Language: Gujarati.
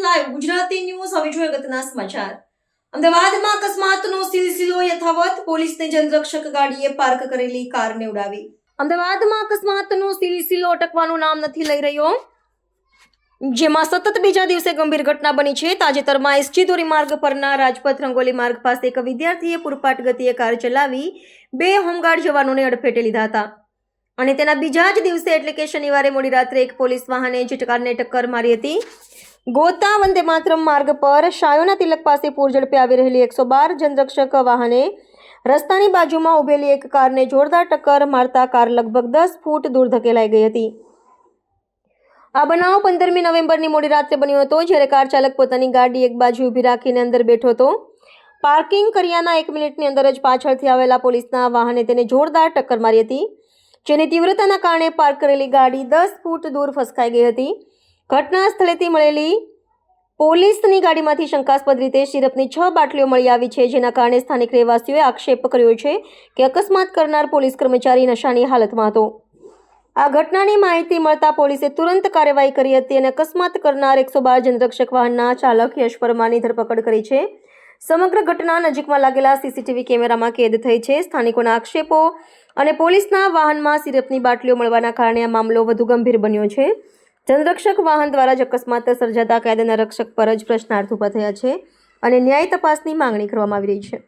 Live Gujarati news. હવે જોઈએ અગત્યના સમાચાર. અમદાવાદમાં અકસ્માતનો સિલસિલો યથાવત પોલીસને જનરક્ષક ગાડીએ પાર્ક કરેલી કારને ઉડાવી. અમદાવાદમાં અકસ્માતનો સિલસિલો અટકવાનું નામ નથી લઈ રહ્યો. જેમાં સતત બીજા દિવસે ગંભીર ઘટના બની છે. તાજેતરમાં એસજી ધોરીમાર્ગ પરના રાજપથ રંગોલી માર્ગ પાસે એક વિદ્યાર્થીએ પૂરપાટ ગતિએ કાર ચલાવી બે હોમગાર્ડ જવાનોને અડફેટે લીધા હતા. અને તેના બીજા જ દિવસે એટલે કે શનિવારે મોડી રાત્રે એક પોલીસ વાહને જ ટક્કર મારી હતી. ગોતા વંદે માતરમ માર્ગ પર શાયોના તિલક પાસે પૂર ઝડપે આવી રહેલી એકસો બાર જનરક્ષક વાહને રસ્તાની બાજુમાં ઊભેલી એક કારને જોરદાર ટક્કર મારતા કાર લગભગ દસ ફૂટ દૂર ધકેલાઈ ગઈ હતી. આ બનાવ પંદરમી નવેમ્બરની મોડી રાત્રે બન્યો હતો, જ્યારે કાર ચાલક પોતાની ગાડી એક બાજુ ઊભી રાખીને અંદર બેઠો હતો. પાર્કિંગ કર્યાના એક મિનિટની અંદર જ પાછળથી આવેલા પોલીસના વાહને તેને જોરદાર ટક્કર મારી હતી. જેની તીવ્રતાના કારણે પાર્ક કરેલી ગાડી દસ ફૂટ દૂર ફસકાઈ ગઈ હતી. ઘટના સ્થળેથી મળેલી પોલીસની ગાડીમાંથી શંકાસ્પદ રીતે સિરપની છ બાટલીઓ મળી આવી છે, જેના કારણે સ્થાનિક રહેવાસીઓએ આક્ષેપ કર્યો છે કે અકસ્માત કરનાર પોલીસ કર્મચારી નશાની હાલતમાં હતો. આ ઘટનાની માહિતી મળતા પોલીસે તુરંત કાર્યવાહી કરી હતી અને અકસ્માત કરનાર એકસો બાર જનરક્ષક વાહનના ચાલક યશ પરમારની ધરપકડ કરી છે. સમગ્ર ઘટના નજીકમાં લાગેલા સીસીટીવી કેમેરામાં કેદ થઈ છે. સ્થાનિકોના આક્ષેપો અને પોલીસના વાહનમાં સિરપની બાટલીઓ મળવાના કારણે આ મામલો વધુ ગંભીર બન્યો છે. જનરક્ષક વાહન દ્વારા જ અકસ્માત સર્જાતા કાયદાના રક્ષક પર જ પ્રશ્નાર્થ ઊભા થયા છે અને ન્યાય તપાસની માંગણી કરવામાં આવી રહી છે.